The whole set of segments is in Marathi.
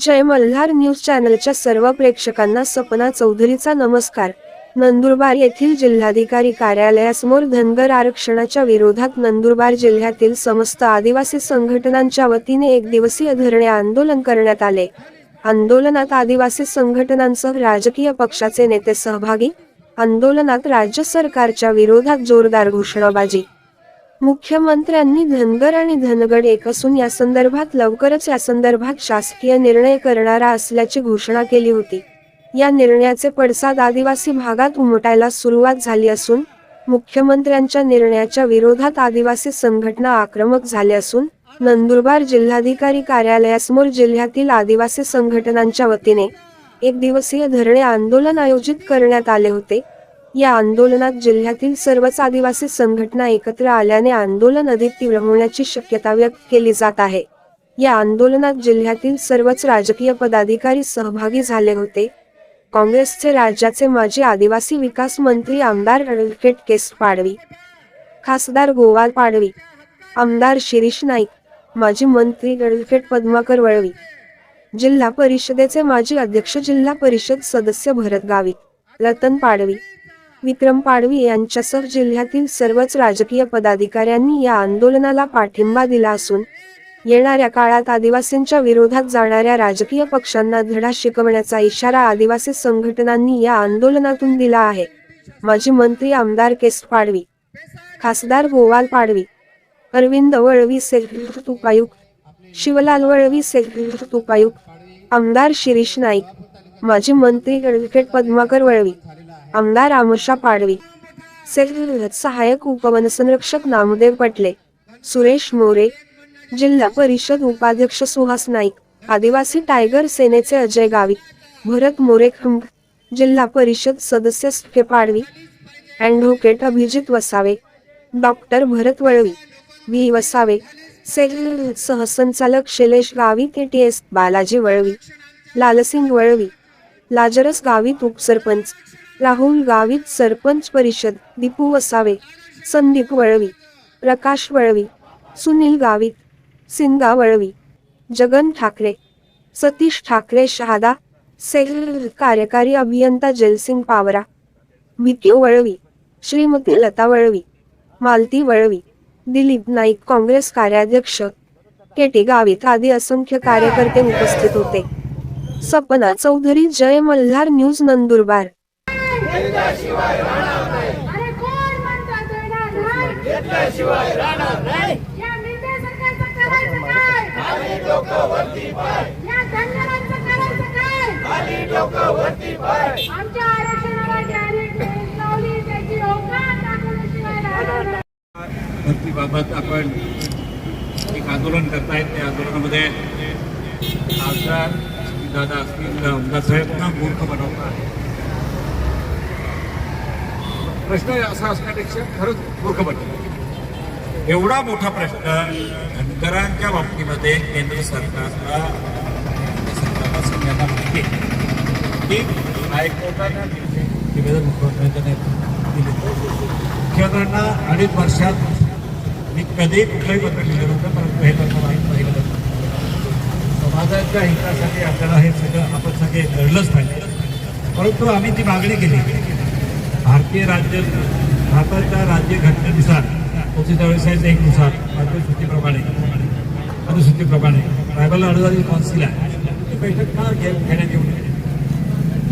जय मल्हार न्यूज चॅनलच्या सर्व प्रेक्षकांना सपना चौधरीचा नमस्कार. नंदुरबार येथील जिल्हाधिकारी कार्यालयासमोर धनगर आरक्षणाच्या विरोधात नंदुरबार जिल्ह्यातील समस्त आदिवासी संघटनांच्या वतीने एक दिवसीय धरणे आंदोलन करण्यात आले. आंदोलनात आदिवासी संघटनांसह राजकीय पक्षाचे नेते सहभागी आंदोलनात राज्य सरकारच्या विरोधात जोरदार घोषणाबाजी. मुख्यमंत्र्यांनी धनगर आणि धनगड एक असून या संदर्भात लवकरच या संदर्भात शासकीय निर्णय करणारा असल्याची घोषणा केली होती. या निर्णयाचे पडसाद आदिवासी भागात उमटायला सुरुवात झाली असून मुख्यमंत्र्यांच्या निर्णयाच्या विरोधात आदिवासी संघटना आक्रमक झाल्या असून नंदुरबार जिल्हाधिकारी कार्यालयासमोर जिल्ह्यातील आदिवासी संघटनांच्या वतीने एक दिवसीय धरणे आंदोलन आयोजित करण्यात आले होते. या आंदोलनात जिल्ह्यातील सर्वच आदिवासी संघटना एकत्र आल्याने आंदोलन अधिक तीव्र होण्याची शक्यता व्यक्त केली जात आहे. या आंदोलनात जिल्ह्यातील सर्वच राजकीय पदाधिकारी सहभागी झाले होते. काँग्रेसचे राज्याचे माजी आदिवासी विकास मंत्री आमदार ॲडव्होकेट केस पाडवी खासदार गोवाल पाडवी आमदार शिरीष नाईक माजी मंत्री ॲडव्होकेट पद्माकर वळवी जिल्हा परिषदेचे माजी अध्यक्ष जिल्हा परिषद सदस्य भरत गावित रतन पाडवी विक्रम पाडवी यांच्यासह जिल्ह्यातील सर्वच राजकीय पदाधिकाऱ्यांनी या आंदोलनाला पाठिंबा दिला असून येणाऱ्या काळात आदिवासींच्या विरोधात जाणाऱ्या राजकीय पक्षांना धडा शिकवण्याचा इशारा आदिवासी संघटनांनी या आंदोलनातून दिला आहे. माजी मंत्री आमदार केस पाडवी खासदार गोवाल पाडवी अरविंद वळवी सेक्रेटरी उपायुक्त शिवलाल वळवी सेक्रेटरी उपायुक्त आमदार शिरीष नाईक माजी मंत्री ॲडव्होकेट पद्माकर वळवी आमदार आमुषा पाडवी सेक्रेटरी सहाय्यक उपवनसंरक्षक नामदेव पटले सुरेश मोरे जिल्हा परिषद उपाध्यक्ष सुहास नाईक आदिवासी टायगर सेनेचे अजय गावी भरत मोरेखंड जिल्हा परिषद सदस्य Sukhe Padvi advocate Abhijit Vasave doctor Bharat Valvi V Vasave cell सहसंचालक Shailesh Gavit T S Balaji Valvi Lalsing Valvi Lazarus Gavit उपसरपंच राहुल गावित सरपंच परिषद दीपू वसावे संदीप वळवी प्रकाश वळवी सुनील गावित सिंगा वळवी जगन ठाकरे सतीश ठाकरे शहादा सेल कार्यकारी अभियंता जयसिंग पावरा विकी वळवी श्रीमती लता वळवी मालती वळवी दिलीप नाईक काँग्रेस कार्याध्यक्ष केटी गावित आदी असंख्य कार्यकर्ते उपस्थित होते. सपना चौधरी जय मल्हार न्यूज नंदुरबार. अरे कोण नाही? घेतल्याशिवाय राहणार नाही या मिरच्या सरकारचं करायचं काय? खाली डोकं वरती पाय या धनगरांचं करायचं काय? खाली डोकं वरती पाय आमच्या आरक्षणाला डायरेक्ट ठेच लावली त्याची होकार दाखवल्याशिवाय राहणार नाही. भरतीबाबत आपण एक आंदोलन करतायत त्या आंदोलनामध्ये खासदार दादा असतील आमदार साहेबांना मूर्ख बनवता आहे प्रश्न असा असण्यापेक्षा खरंच मूर्ख बनतो एवढा मोठा प्रश्न धनगरांच्या बाबतीमध्ये केंद्र सरकारला सरकारला सगळ्यांना माहिती की हायकोर्टानं निवेदन मुख्यमंत्र्यांनी दिले. मुख्यमंत्र्यांना अडीच वर्षात मी कधी कुठलंही पत्र लिहिलं नव्हतं परंतु हे पत्र माहीत पाहिलं समाजाच्या हितासाठी आपल्याला हे सगळं आपण सगळे लढलंच पाहिजे. परंतु आम्ही ती मागणी केली. भारतीय राज्य भारताच्या राज्य घटनेनुसार एकोणीसशे चाळीस एक नुसार अनुसूचीप्रमाणे अनुसूचीप्रमाणे ट्रायबल अडवाणी कौन्सिल आहे. ही बैठक का घे घेण्यात येऊ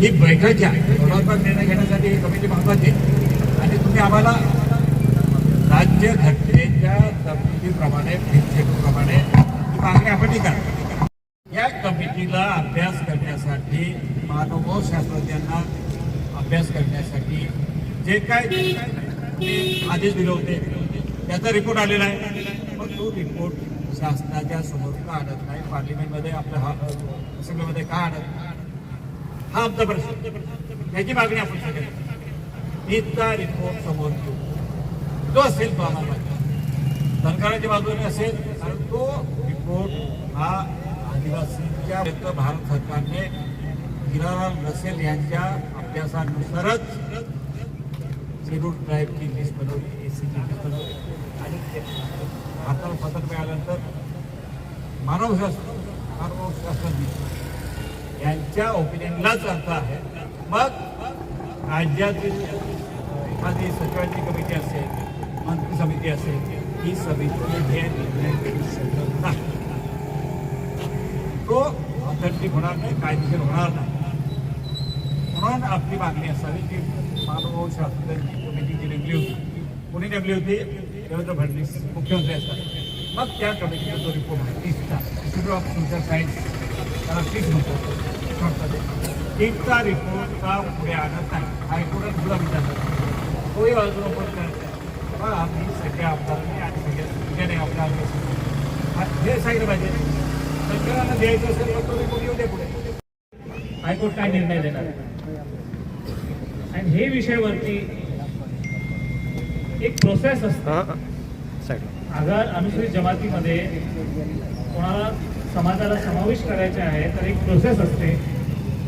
ही बैठक घ्या धोरणात्मक निर्णय घेण्यासाठी ही कमिटी महत्वाची आहे. आणि तुम्ही आम्हाला राज्य घटनेच्या तरतुदीप्रमाणे प्रिन्सिपलप्रमाणे मागणी आपण करा. या कमिटीला अभ्यास करण्यासाठी मानवशास्त्रज्ञांना अभ्यास करण्यासाठी जे काय ते आदेश दिले होते त्याचा रिपोर्ट आलेला आहे. मग तो रिपोर्ट शासनाच्या समोर का आणत नाही? पार्लिमेंटमध्ये आपल्या हा असेंब्लीमध्ये का आणत नाही? हा आमचा प्रश्न. त्याची मागणी आपण सगळे इथला रिपोर्ट समोर घेऊ तो असेल तो आम्हाला पाहिजे. सरकारच्या बाजूने असेल कारण तो रिपोर्ट हा आदिवासींच्या भारत सरकारने हिरालाल रसेल यांच्या इतिहासानुसारच शेड्यूल ट्राईबची लिस्ट बनवली ए सीची लिस्ट बनवली. आणि हाताला भारताला मिळाल्यानंतर मानवशास्त्र मानवशास्त्रज्ञ यांच्या ओपिनियनलाच अर्थ आहे. मग राज्यातील एखादी सचिवांची कमिटी असेल मंत्री समिती असेल ही समिती हे निर्णय घेऊ शकत नाही. तो ऑथेंटिक होणार नाही कायदेशीर होणार नाही. किमान आपली मागणी असावी की मानव शास्त्रज्ञांची कमिटी जी नेमली होती कोणी नेमली होती देवेंद्र फडणवीस मुख्यमंत्री असतात. मग त्या कमिटीचा जो रिपोर्ट आहे तीसचा इन्स्टिट्यूट ऑफ सोशल सायन्स त्याला तीस म्हणतो तीसचा रिपोर्ट का पुढे आणत नाही. हायकोर्टात सुद्धा विचारतात तोही अर्ज ओपन करत पण आम्ही सगळ्या आमदारांनी आणि सगळ्या सगळ्याने आपला हे सांगितलं पाहिजे. सरकारला द्यायचं असेल तर तो रिपोर्ट येऊ दे पुढे. हायकोर्ट काय निर्णय देणार? आणि हे विषयावरती एक प्रोसेस असते. अगर अनुसूचित जमातीमध्ये कोणाला समाजाला समावेश करायचे आहे तर एक प्रोसेस असते.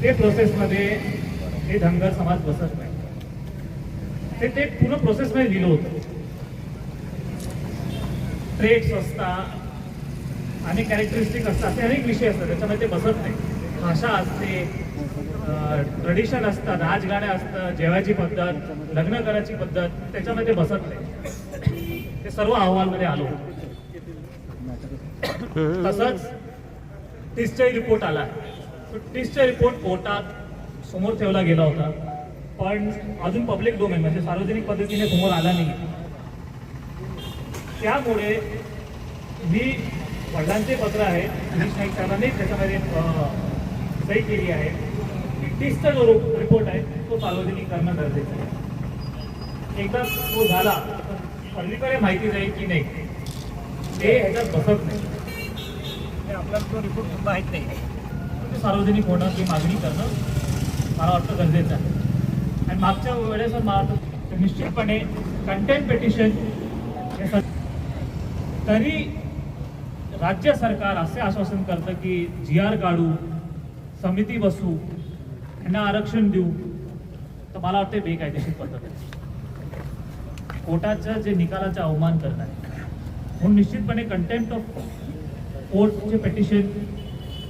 ते प्रोसेसमध्ये हे धनगर समाज बसत नाही. ते ते पूर्ण प्रोसेसमध्ये लिहिलं होतं. ट्रेड्स असतात आणि कॅरेक्टरिस्टिक असतात असे अनेक विषय असतात. त्याच्यामध्ये ते बसत नाही. भाषा असते ट्रेडिशन असतं राजगाड्या असतं जेवायची पद्धत लग्न करायची पद्धत त्याच्यामध्ये बसत नाही. ते सर्व अहवालमध्ये आलो तसंच टिस्टचाही रिपोर्ट आला. तो टिस्टचा रिपोर्ट कोर्टात समोर ठेवला गेला होता. पण अजून पब्लिक डोमेन म्हणजे सार्वजनिक पद्धतीने समोर आला नाही. त्यामुळे मी वडिलांचे पत्र आहे गिरीश नाईक त्याच्यामध्ये सही केली आहे. टिस्टचा जो रिपोर्ट आहे तो सार्वजनिक करणं गरजेचं आहे. एकदा तो झाला तर सगळीकडे माहिती जाईल की नाही. ते ह्याच्यात बसत नाही. आपल्याला तो रिपोर्ट माहीत नाही. ते सार्वजनिक होणं ही मागणी करणं मला वाटतं गरजेचं आहे. आणि मागच्या वेळेस मला निश्चितपणे कंटेंट पेटिशन तरी राज्य सरकार असे आश्वासन करतं की जी आर काढू समिती बसू यांना आरक्षण देऊ. तर मला वाटते बेकायदेशीर पद्धत कोर्टाच्या कोर्टाचं जे निकालाचा अवमान करत आहे म्हणून निश्चितपणे कंटेंट ऑफ कोर्टचे पेटिशन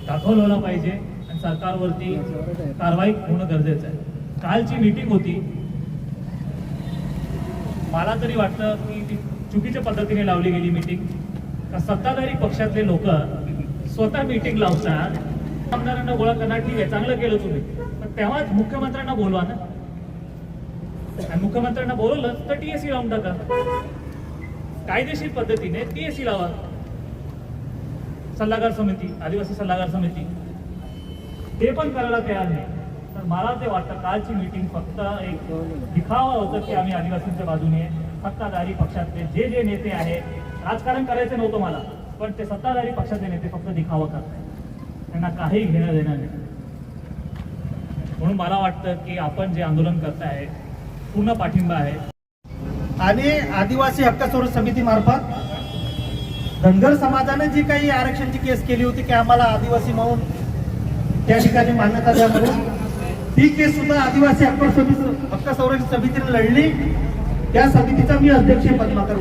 दाखवलं पाहिजे आणि सरकारवरती कारवाई होणं गरजेचं आहे. कालची मीटिंग होती. मला तरी वाटतं की ती चुकीच्या पद्धतीने लावली गेली मीटिंग का सत्ताधारी पक्षातले लोक स्वतः मीटिंग लावतात. आमदारांना गोळा करणार ठीक आहे चांगलं केलं तुम्ही. तेव्हाच मुख्यमंत्र्यांना बोलवा ना. आणि मुख्यमंत्र्यांना बोलवलं तर टीएससी लावून टाका. कायदेशीर पद्धतीने टीएससी लावा. सल्लागार समिती आदिवासी सल्लागार समिती. ते पण करायला तयार नाही. तर मला ते वाटतं कालची मीटिंग फक्त एक दिखावा होतं की आम्ही आदिवासींच्या बाजूने सत्ताधारी पक्षातले जे जे नेते आहेत राजकारण करायचं नव्हतं मला. पण ते सत्ताधारी पक्षातले नेते फक्त दिखावा करतात त्यांना काही घेणं देणं नाही. म्हणून मला वाटतं की आपण जे आंदोलन करताय पूर्ण पाठिंबा आहे. आणि आदिवासी हक्क संरक्षण समितीमार्फत धनगर समाजाने जी काही आरक्षणची केस केली होती की आम्हाला आदिवासी म्हणून त्या ठिकाणी मान्यता द्या म्हणून. ती केस सुद्धा आदिवासी हक्क समिती हक्क संरक्षण समितीने लढली. त्या समितीचा मी अध्यक्ष आहे पद्माकर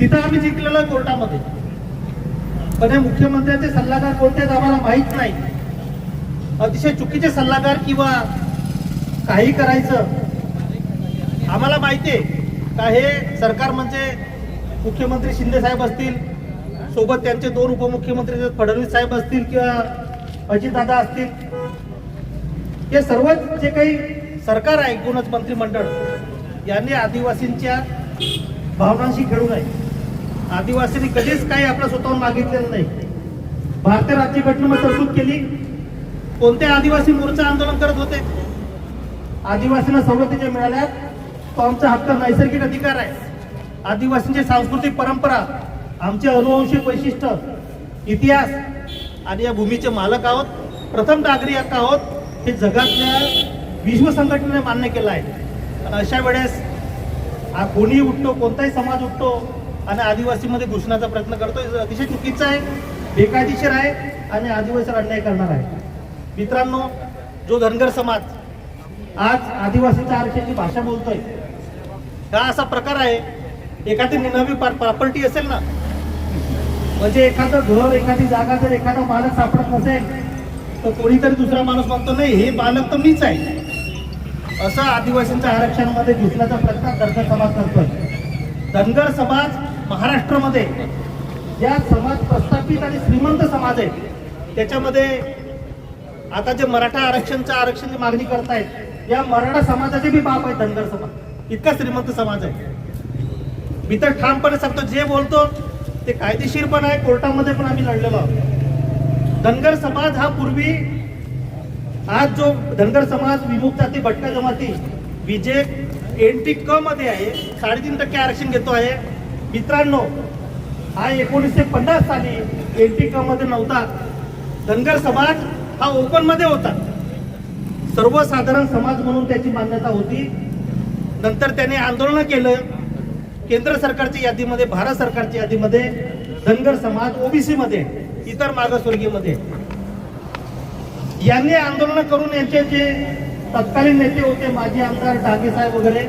तिथं आम्ही जिंकलेलो कोर्टामध्ये. पण हे मुख्यमंत्र्यांचे सल्लागार कोणते आम्हाला माहीत नाही. अतिशय चुकीचे सल्लागार किंवा काही करायचं? आम्हाला माहिती आहे का हे सरकार म्हणजे मुख्यमंत्री शिंदे साहेब असतील सोबत त्यांचे दोन उपमुख्यमंत्री फडणवीस साहेब असतील किंवा अजितदादा असतील. हे सर्व जे काही सरकार आहे एकूणच मंत्रिमंडळ यांनी आदिवासींच्या भावनांशी खेळू नये. आदिवासींनी कधीच काही आपल्या स्वतःहून मागितलेलं नाही. भारतीय राज्यघटनेमध्ये तरतूद केली. कोणते आदिवासी मोर्चा आंदोलन करत होते? आदिवासींना सवलती मिळाल्या तो आमचा हक्क नैसर्गिक अधिकार आहे. आदिवासींची सांस्कृतिक परंपरा आमचे अनुवंशिक वैशिष्ट्य इतिहास आणि या भूमीचे मालक आहोत प्रथम नागरिक आहोत हे जगातल्या विश्व संघटनेने मान्य केलं आहे. आणि अशा वेळेस हा कोणी उठतो कोणताही समाज उठतो आणि आदिवासीमध्ये घुसण्याचा प्रयत्न करतो अतिशय चुकीचं आहे बेकायदेशीर आहे आणि आदिवासीवर अन्याय करणार आहे. मित्रांनो जो धनगर समाज आज आदिवासीच्या आरक्षणाची भाषा बोलतोय हा असा प्रकार आहे एखादी निनावी प्रॉपर्टी असेल ना म्हणजे एखादं घर एखादी जागा जर एखादा मालक सापडत नसेल तर कोणीतरी दुसरा माणूस म्हणतो नाही हे बालक तर मीच आहे. असं आदिवासींच्या आरक्षणामध्ये घुसण्याचा प्रयत्न धनगर समाज करतोय. धनगर समाज महाराष्ट्रामध्ये ज्या समाज प्रस्थापित आणि श्रीमंत समाज आहे त्याच्यामध्ये आता जे मराठा आरक्षणच्या आरक्षणाची मागणी करतायत या मराठा समाजाचे बी बाप आहे धनगर समाज इतका श्रीमंत समाज आहे. मी तर ठामपणे सांगतो जे बोलतो ते कायदेशीर पण आहे कोर्टामध्ये पण आम्ही लढलेलो आहोत. धनगर समाज हा पूर्वी आज जो धनगर समाज विमुक्त जाती भटका जमाती विजय एन टी क मध्ये आहे साडेतीन टक्के आरक्षण घेतो आहे. मित्रांनो हा एकोणीसशे पन्नास साली एन टी क मध्ये नव्हता. धनगर समाज हा ओपनमध्ये होता. सर्वसाधारण समाज म्हणून त्याची मान्यता होती. नंतर त्याने आंदोलन केलं. केंद्र सरकारच्या यादीमध्ये भारत सरकारच्या यादीमध्ये धनगर समाज ओबीसी मध्ये इतर मागासवर्गीयमध्ये यांनी आंदोलन करून यांचे जे तत्कालीन नेते होते माजी आमदार डागे साहेब वगैरे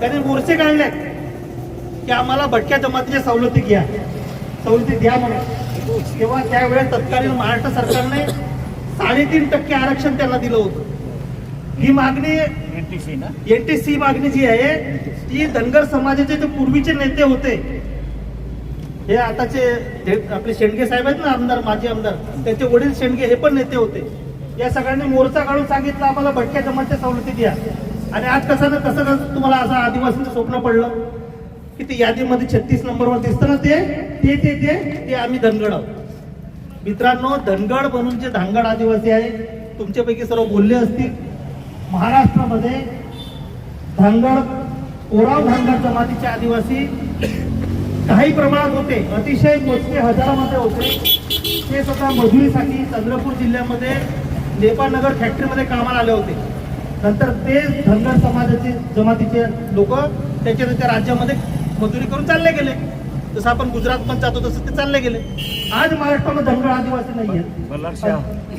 त्यांनी मोर्चे काढले की आम्हाला भटक्या जमातीच्या सवलती घ्या. सवलती द्या म्हणून. तेव्हा त्यावेळेस तत्कालीन महाराष्ट्र सरकारने साडेतीन टक्के आरक्षण त्यांना दिलं होतं. ही मागणी एनटीसी मागणी जी आहे ती धनगर समाजाचे जे पूर्वीचे नेते होते हे आताचे आपले शेंडगे साहेब आहेत ना आमदार माजी आमदार त्याचे वडील शेंडगे हे पण नेते होते. या सगळ्यांनी मोर्चा काढून सांगितलं आम्हाला भटक्या जमातच्या सवलती द्या. आणि आज कसं ना कसं कसं तुम्हाला असं आदिवासीचं स्वप्न पडलं की ते यादीमध्ये छत्तीस नंबरवर दिसतं ना ते ते ते ते ते आम्ही धनगड आहोत. मित्रांनो धनगड म्हणून जे धांगड आदिवासी आहे तुमच्यापैकी सर्व बोलले असतील. महाराष्ट्रामध्ये धांगड ओराव धांगड जमातीचे आदिवासी काही प्रमाणात होते. अतिशय मोजके हजारामध्ये होते. ते स्वतः मजुरीसाठी चंद्रपूर जिल्ह्यामध्ये नेपाळनगर फॅक्टरीमध्ये कामाला आले होते. नंतर ते धनगर समाजाचे जमातीचे लोक त्याच्या त्याच्या राज्यामध्ये मजुरी करून चालले गेले. जसं आपण गुजरात पण जातो तसं ते चालले गेले. आज महाराष्ट्रामध्ये धनगर आदिवासी नाही आहेत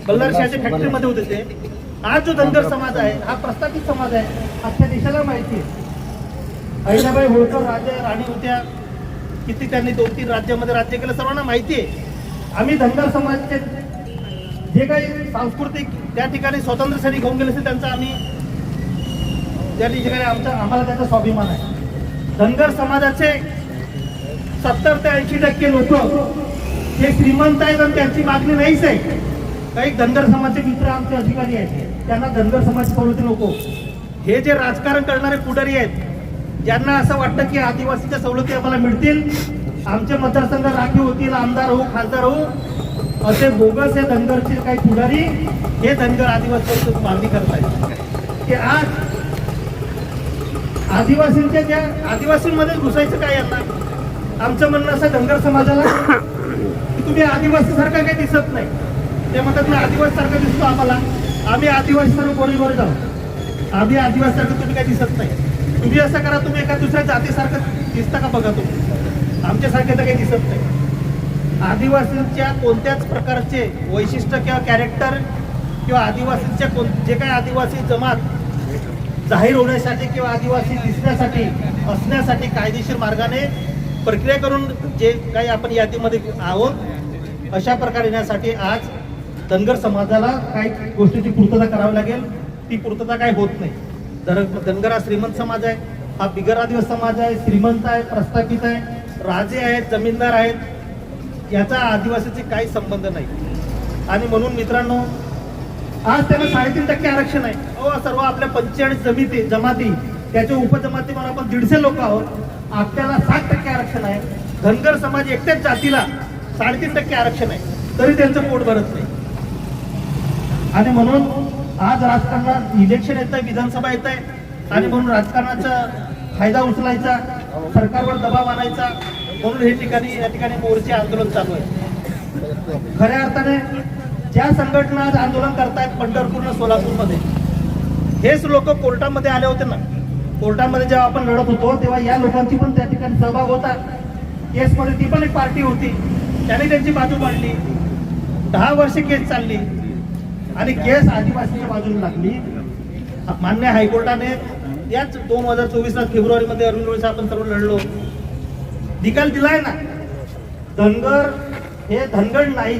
बल्लारशाहच्या फॅक्टरीमध्ये होते ते. आज जो धनगर समाज आहे हा प्रस्थापित समाज आहे अख्ख्या देशाला माहिती आहे. अहिल्याबाई होळकर राजा राणी होत्या. किती त्यांनी दोन तीन राज्यामध्ये राज्य केलं सर्वांना माहिती आहे. आम्ही धनगर समाजाचे जे काही सांस्कृतिक त्या ठिकाणी स्वातंत्र्य सैनिक होऊन गेले असेल त्यांचा आम्ही त्या ठिकाणी आमचा आम्हाला त्याचा स्वाभिमान आहे. धनगर समाजाचे सत्तर ते ऐंशी टक्के लोक हे श्रीमंत आहेत आणि त्यांची मागणी नाहीच आहे. काही धनगर समाजचे मित्र आमचे अधिकारी आहेत. त्यांना धनगर समाज सवलती नको. हे जे राजकारण करणारे पुढारी आहेत ज्यांना असं वाटतं की आदिवासीच्या सवलती आम्हाला मिळतील आमचे मतदारसंघ राखीव होतील आमदार हो खासदार हो असे बोगस हे धनगरचे काही पुढारी हे धनगर आदिवासी मागणी करतायत की आज आदिवासींच्या ज्या आदिवासींमध्ये घुसायचं काय यांना आमचं म्हणणं असं धनगर समाजाला की तुम्ही आदिवासी सारखा काही दिसत नाही. ते म्हणतात मी आदिवासी सारखा दिसतो आम्हाला. आम्ही आदिवासी सर्व बरोबर जाऊ. आम्ही आदिवासी सारखं तुम्ही काही दिसत नाही. तुम्ही असं करा तुम्ही एका दुसऱ्या जातीसारखं दिसता का बघा तुम्ही? आमच्यासारखे तर काही दिसत नाही. आदिवासींच्या कोणत्याच प्रकारचे वैशिष्ट्य किंवा कॅरेक्टर किंवा आदिवासींच्या कोण जे काही आदिवासी जमात जाहीर होण्यासाठी किंवा आदिवासी दिसण्यासाठी असण्यासाठी कायदेशीर मार्गाने प्रक्रिया करून जे काही आपण यादीमध्ये आहोत अशा प्रकारे येण्यासाठी आज धनगर समाजाला काही गोष्टीची पूर्तता करावी लागेल. ती पूर्तता काही होत नाही. धर धनगर हा श्रीमंत समाज आहे. हा बिगर आदिवासी समाज आहे. श्रीमंत आहे प्रस्थापित आहे. राजे आहेत जमीनदार आहेत. याचा आदिवासीचे काही संबंध नाही. आणि म्हणून मित्रांनो आज त्यांना साडेतीन टक्के आरक्षण आहे. अहो सर्व आपल्या पंचेचाळीस जमिती जमाती त्याच्या उपजमाती म्हणून आपण दीडशे लोक आहोत. आपल्याला सात टक्के आरक्षण आहे. धनगर समाज एकट्याच जातीला साडेतीन टक्के आरक्षण आहे. तरी त्यांचं पोट भरत नाही. आणि म्हणून आज राजकारणात इलेक्शन येत आहे विधानसभा येत आहे आणि म्हणून राजकारणाचा फायदा उचलायचा सरकारवर दबाव आणायचा म्हणून हे ठिकाणी या ठिकाणी मोर्चे आंदोलन चालू आहे. खऱ्या अर्थाने ज्या संघटना आज आंदोलन करतायत पंढरपूर सोलापूरमध्ये हेच लोक कोर्टामध्ये आले होते ना. कोर्टामध्ये जेव्हा आपण लढत होतो तेव्हा या लोकांची पण त्या ठिकाणी सहभाग होता. केसमध्ये ती पण एक पार्टी होती. त्याने त्यांची बाजू मांडली. दहा वर्षे केस चालली. आणि केस आदिवासीच्या बाजूने लागली. मान्य हायकोर्टाने याच दोन हजार चोवीसला फेब्रुवारीमध्ये अरविंद वेळेस आपण सर्व लढलो. निकाल दिलाय ना? धनगर हे धनगड नाही.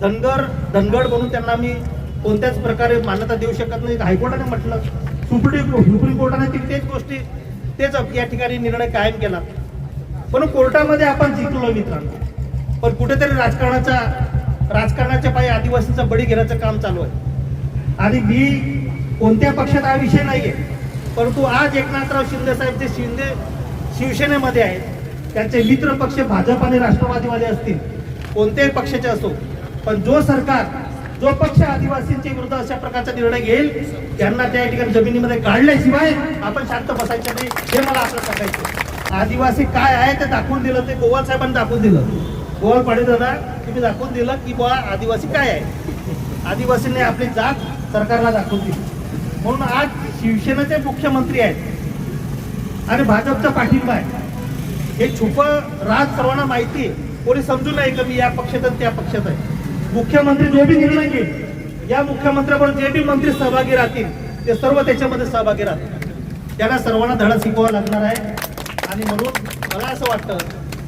धनगर धनगड म्हणून त्यांना मी कोणत्याच प्रकारे मान्यता देऊ शकत नाही. हायकोर्टाने म्हटलं. सुप्रीम सुप्रीम कोर्टाने ती तेच गोष्टी तेच या ठिकाणी निर्णय कायम केला. पण कोर्टामध्ये आपण जिंकलो मित्रांनो. पण कुठेतरी राजकारणाचा राजकारणाच्या पायी आदिवासींचा बळी घेण्याचं काम चालू आहे. आणि मी कोणत्या पक्षात हा विषय नाही आहे परंतु आज एकनाथराव शिंदे साहेब जे शिंदे शिवसेनेमध्ये आहेत त्यांचे मित्र पक्ष भाजप आणि राष्ट्रवादीवाले असतील कोणत्याही पक्षाचे असो पण जो सरकार जो पक्ष आदिवासींच्या विरुद्ध अशा प्रकारचा निर्णय घेईल त्यांना त्या ठिकाणी जमिनीमध्ये काढल्याशिवाय आपण शांत बसायचं नाही हे मला आपलं सांगायचं आदिवासी काय आहे ते दाखवून दिलं ते गोवाल साहेबांनी दाखवून दिलं. गोवाल पाडे दादा तुम्ही दाखवून दिलं की बुवा आदिवासी काय आहे? आदिवासींनी आपली जात सरकारला दाखवून दिली. म्हणून आज शिवसेनेचे मुख्यमंत्री आहेत आणि भाजपचा पाठिंबा आहे. हे छुप राज सर्वांना माहिती आहे. कोणी समजू नये का मी या पक्षात आणि त्या पक्षात आहे? मुख्यमंत्री जो बी निर्णय घेईल या मुख्यमंत्र्यावर जे बी मंत्री सहभागी राहतील ते सर्व त्याच्यामध्ये सहभागी राहतील. त्यांना सर्वांना धडा शिकवावा लागणार आहे. आणि म्हणून मला असं वाटतं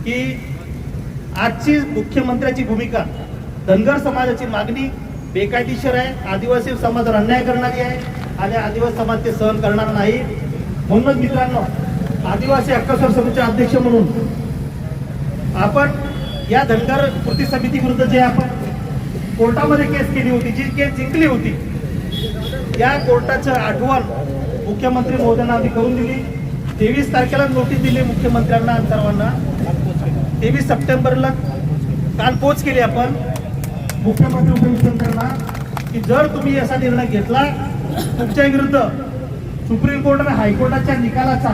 की आजची मुख्यमंत्र्याची भूमिका धनगर समाजाची मागणी बेकायदेशीर आहे. आदिवासी समाजावर अन्याय करणारी आहे आणि आदिवासी समाज ते सहन करणार नाही. म्हणूनच मित्रांनो आदिवासी हक्क समितीचे अध्यक्ष म्हणून आपण या धनगर कृती समिती विरुद्ध जे आपण कोर्टामध्ये केस केली होती जी केस जिंकली होती या कोर्टाचं आठवण मुख्यमंत्री महोदयांना आम्ही करून दिली. तेवीस तारखेला नोटीस दिली मुख्यमंत्र्यांना सर्वांना. तेवीस सप्टेंबरला काल पोच केली आपण. मुख्यमंत्री उपमुख्यमंत्र्यांना की जर तुम्ही असा निर्णय घेतला तुमच्या विरुद्ध सुप्रीम कोर्ट आणि हायकोर्टाच्या निकालाचा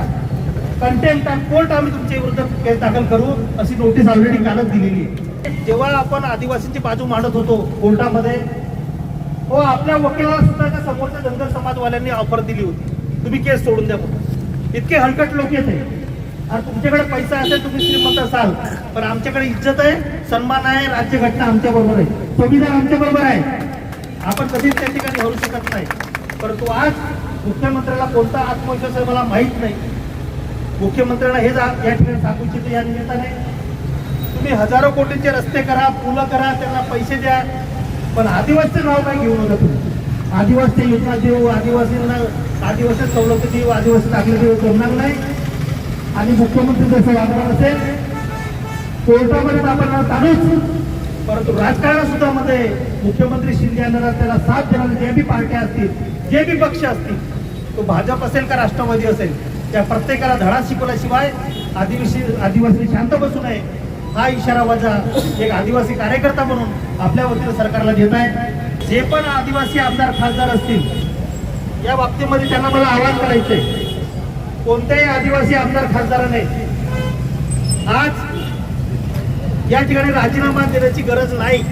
कंटेम्प्ट ऑफ कोर्ट आम्ही तुमच्या विरुद्ध केस दाखल करू अशी नोटीस ऑलरेडी कालच दिलेली आहे. जेव्हा आपण आदिवासींची बाजू मांडत होतो कोर्टामध्ये हो आपल्या वकिलाला सुद्धा त्या समोरच्या धनगर समाजवाल्यांनी ऑफर दिली होती. तुम्ही केस सोडून द्या म्हणून. इतके हलकट लोक येत. आणि तुमच्याकडे पैसा असेल तुम्ही श्रीमंत असाल. पण आमच्याकडे इज्जत आहे सन्मान आहे राज्यघटना आमच्या बरोबर आहे. संविधान आमच्या बरोबर आहे. आपण कधीच त्या ठिकाणी हरू शकत नाही. परंतु आज मुख्यमंत्र्याला कोणता आत्मविश्वास आहे मला माहीत नाही. मुख्यमंत्र्यांना हे जा- या ठिकाणी सांगू इच्छितो या निमित्ताने. तुम्ही हजारो कोटींचे रस्ते करा पुलं करा त्यांना पैसे द्या. पण आदिवासीचं नाव काय घेऊ नका तुम्ही? आदिवासी योजना देऊ आदिवासींना आदिवासी सवलती देऊ आदिवासी दाखले देऊ करणार नाही. आणि मुख्यमंत्री जसं वागणार असेल कोर्टामध्ये तर आपण चालूच. परंतु राजकारणा सुद्धा मध्ये मुख्यमंत्री शिंदे यांना त्याला साथ देणारे जे बी पार्ट्या असतील जे बी पक्ष असतील तो भाजप असेल का राष्ट्रवादी असेल त्या प्रत्येकाला धडा शिकवल्याशिवाय आदिवासी आदिवासी शांत बसू नये. हा इशारा वजा एक आदिवासी कार्यकर्ता म्हणून आपल्या वतीनं सरकारला देत आहे. जे पण आदिवासी आमदार खासदार असतील या बाबतीमध्ये त्यांना मला आवाहन करायचंय. कोणत्याही आदिवासी आमदार खासदाराने आज या ठिकाणी राजीनामा देण्याची गरज नाही.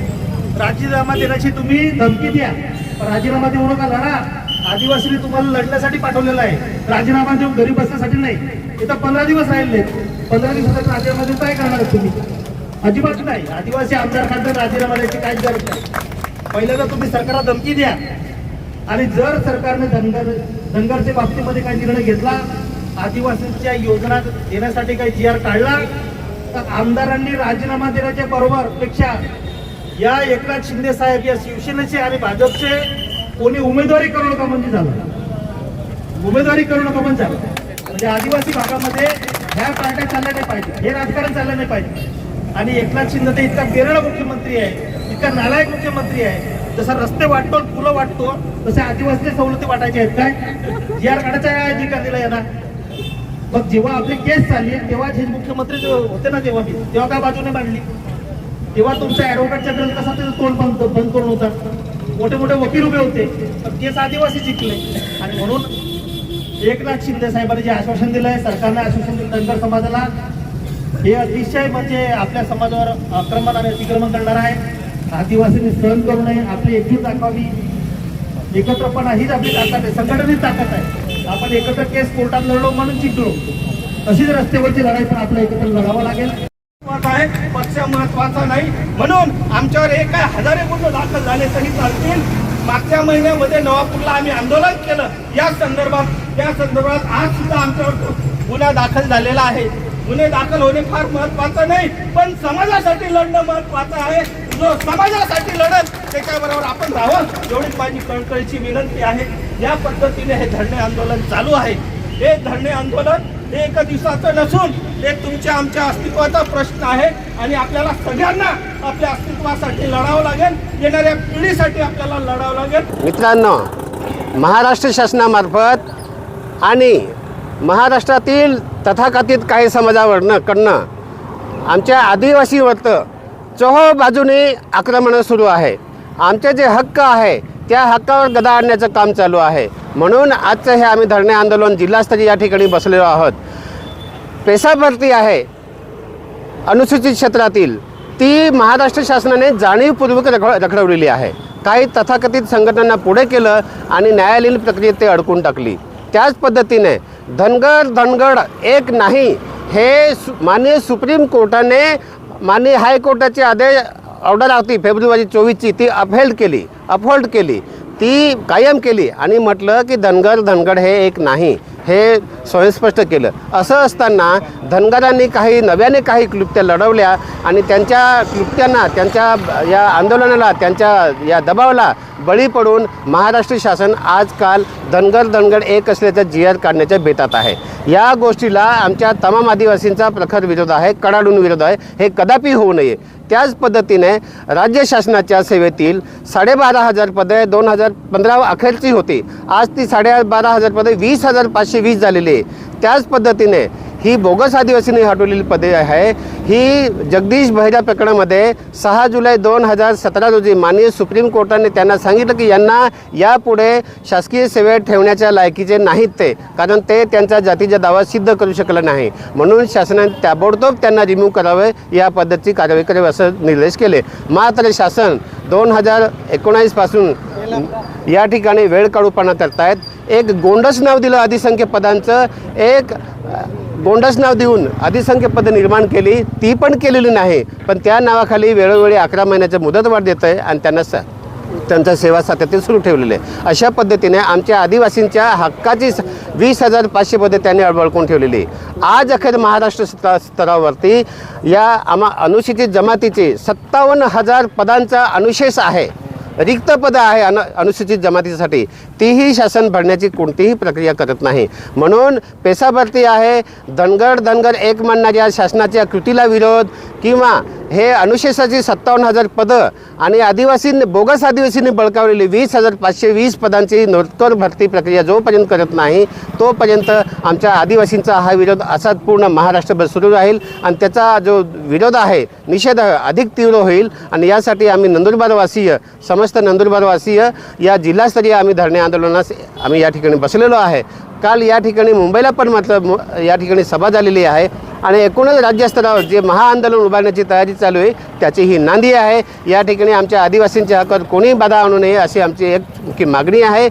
राजीनामा देण्याची तुम्ही धमकी द्या पण राजीनामा देऊ नका लढा. आदिवासीने तुम्हाला लढण्यासाठी पाठवलेला आहे. राजीनामा देऊन घरी बसण्यासाठी नाही. इथं पंधरा दिवस राहिले. पंधरा दिवसाचा राजीनामा देऊन काय करणार तुम्ही? अजिबात नाही. आदिवासी आमदार खासदार राजीनामा द्यायची काहीच गरज नाही. पहिल्यांदा तुम्ही सरकारला धमकी द्या. आणि जर सरकारने धनगर धनगरच्या बाबतीमध्ये काही निर्णय घेतला आदिवासींच्या योजना देण्यासाठी काही जी आर काढला तर आमदारांनी राजीनामा देण्याच्या बरोबर पेक्षा या एकनाथ शिंदे साहेब या शिवसेनेचे आणि भाजपचे कोणी उमेदवारी करू नका म्हणजे झालं. उमेदवारी करू नका म्हणजे झालं. म्हणजे आदिवासी भागामध्ये ह्या पार्ट्या चालल्या नाही पाहिजे. हे राजकारण चाललं नाही पाहिजे. आणि एकनाथ शिंदे इतका केरळ मुख्यमंत्री आहे इतका नालायक मुख्यमंत्री आहे. जसा रस्ते वाटतो फुलं वाटतो तसे आदिवासी सवलती वाटायचे आहेत काय? जी आर काढायचा अधिकार दिला यांना? मग जेव्हा आपली केस चालली तेव्हा जे मुख्यमंत्री होते ना तेव्हा मी तेव्हा का बाजूने मांडली? तेव्हा तुमच्या ऍडव्होकेट जनरल कसा त्याचं तोंड बंद बंद करून होता? मोठे मोठे वकील उभे होते पण केस आदिवासी जिंकले. आणि म्हणून एकनाथ शिंदे साहेबांनी जे आश्वासन दिलंय सरकारने आश्वासन दिलं धनगर समाजाला हे अतिशय म्हणजे आपल्या समाजावर आक्रमण आणि अतिक्रमण करणार आहे. आदिवासींनी सहन करू नये आपली एकजूट दाखवावी. एकत्रपणा हीच आपली ताकद आहे संघटनेची ताकद आहे. आपण एकत्र केस कोर्टात लढलो म्हणून जिंकलो. तशीच रस्त्यावरची लढाई पण आपल्याला एकत्र लढावं लागेल. आहे पक्ष महत्त्वाचा नाही. म्हणून आमच्यावर हे काय हजारे गुन्हे दाखल झाले तरी चालतील. मागच्या महिन्यामध्ये नवापूरला आम्ही आंदोलन केलं. या संदर्भात त्या संदर्भात आज सुद्धा आमच्यावर गुन्हा दाखल झालेला आहे. गुन्हे दाखल होणे फार महत्वाचं नाही पण समाजासाठी लढणं महत्वाचं आहे. जो समाजासाठी लढत त्याच्याबरोबर आपण राहावं. एवढीच माझी कळकळीची विनंती आहे. या पद्धतीने हे धरणे आंदोलन चालू आहे. हे धरणे आंदोलन हे एका दिवसाचं नसून हे तुमच्या आमच्या अस्तित्वाचा प्रश्न आहे आणि आपल्याला सगळ्यांना आपल्या अस्तित्वासाठी लढावं लागेल. येणाऱ्या पिढीसाठी आपल्याला लढावं लागेल. मित्रांनो महाराष्ट्र शासनामार्फत आणि महाराष्ट्रातील तथाकथित काही समाजावरनं कडनं आमच्या आदिवासीवरतं चहो बाजूने आक्रमणं सुरू आहे. आमचे जे हक्क आहे त्या हक्कावर गदा आणण्याचं काम चालू आहे. म्हणून आजचं हे आम्ही धरणे आंदोलन जिल्हास्तरीय या ठिकाणी बसलेलो आहोत. पेसा भरती आहे अनुसूचित क्षेत्रातील ती महाराष्ट्र शासनाने जाणीवपूर्वक रख रखडवलेली आहे. काही तथाकथित संघटनांना पुढे केलं आणि न्यायालयीन प्रक्रियेत ते अडकून टाकली. त्याच पद्धतीने धनगर धनगड एक नाही. हे सु माननीय सुप्रीम कोर्टाने माननीय हायकोर्टाचे आदेश ऑर्डर होती फेब्रुवारी चोवीसची ती अपहेल्ड केली अपहोल्ड केली ती कायम केली आणि म्हटलं की धनगर धनगड हे एक नाही. हे स्वयंस्पष्ट केलं. असं असताना धनगरांनी काही नव्याने काही क्लुप्त्या लढवल्या आणि त्यांच्या क्लुप्त्यांना त्यांच्या या आंदोलनाला त्यांच्या या दबावाला बळी पडून महाराष्ट्र शासन आजकाल धनगर धनगर एक असल्याचा जी आर काढण्याच्या बेतात आहे. या गोष्टीला आमच्या तमाम आदिवासींचा प्रखर विरोध आहे कडाडून विरोध आहे. हे कदापि होऊ नये. त्याच पद्धतीने राज्य शासनाच्या सेवेतील साडेबारा हजार पदे दोन हजार पंधरा अखेरची होती. आज ती साडेबारा हजार पदे वीस हजार पाचशे वीस झालेली आहे. त्याच पद्धतीने ही बोगस आदिवासींनी हटवलेली पदे आहे. ही जगदीश बहिरा प्रकरणामध्ये सहा जुलै दोन हजार सतरा रोजी माननीय सुप्रीम कोर्टाने त्यांना सांगितलं की यांना यापुढे शासकीय सेवेत ठेवण्याच्या लायकीचे नाहीत ते कारण ते त्यांचा जातीचा दावा सिद्ध करू शकला नाही. म्हणून शासनाने ताबडतोब त्यांना रिमूव्ह करावे या पद्धतीची कारवाई करावी असं निर्देश केले. मात्र शासन दोन हजार एकोणावीसपासून या ठिकाणी वेळ काढूपणा करतायत एक गोंडस नाव दिलं अधिसंख्य पदांचं एक बोंडस नाव देऊन अधिसंख्य पदं निर्माण केली. ती पण केलेली नाही पण त्या नावाखाली वेळोवेळी अकरा महिन्याचं मुदतवाढ देतं आहे आणि त्यांना स त्यांचा सेवा सातत्य सुरू ठेवलेली आहे. अशा पद्धतीने आमच्या आदिवासींच्या हक्काची स- वीस हजार पाचशे पदे त्यांनी अडवळकून ठेवलेली आहे. आज अखेर महाराष्ट्र स्त स्तरावरती या आमा अनुसूचित जमातीचे सत्तावन्न हजार पदांचा अनुशेष आहे. रिक्त पदं आहे अनु अनुसूचित जमातीसाठी. तीही शासन भरण्याची कोणतीही प्रक्रिया करत नाही. म्हणून पेसा भरती आहे धनगर धनगर एक म्हणणाऱ्या शासनाच्या कृतीला विरोध किंवा हे अनुशेषाची सत्तावन्न हजार पदं आणि आदिवासींनी बोगस आदिवासींनी बळकावलेली वीस हजार पाचशे वीस पदांची नोटकर भरती प्रक्रिया जोपर्यंत करत नाही तोपर्यंत आमच्या आदिवासींचा हा विरोध असाच पूर्ण महाराष्ट्रभर सुरू राहील आणि त्याचा जो विरोध आहे निषेध अधिक तीव्र होईल आणि यासाठी आम्ही नंदुरबारवासीय समस्त नंदुरबारवासीय या जिल्हास्तरीय आम्ही धरणे आंदोलनास आम्ही या ठिकाणी बसलेलो आहे. काल या ठिकाणी मुंबईला पण मात्र या ठिकाणी सभा झालेली आहे. आणि एकूणच राज्यस्तरावर जे महाआंदोलन उभारण्याची तयारी चालू आहे त्याची ही नांदी आहे. या ठिकाणी आमच्या आदिवासींच्या हक्कात कोणी बाधा आणू नये अशी आमची एक मुख्य मागणी आहे.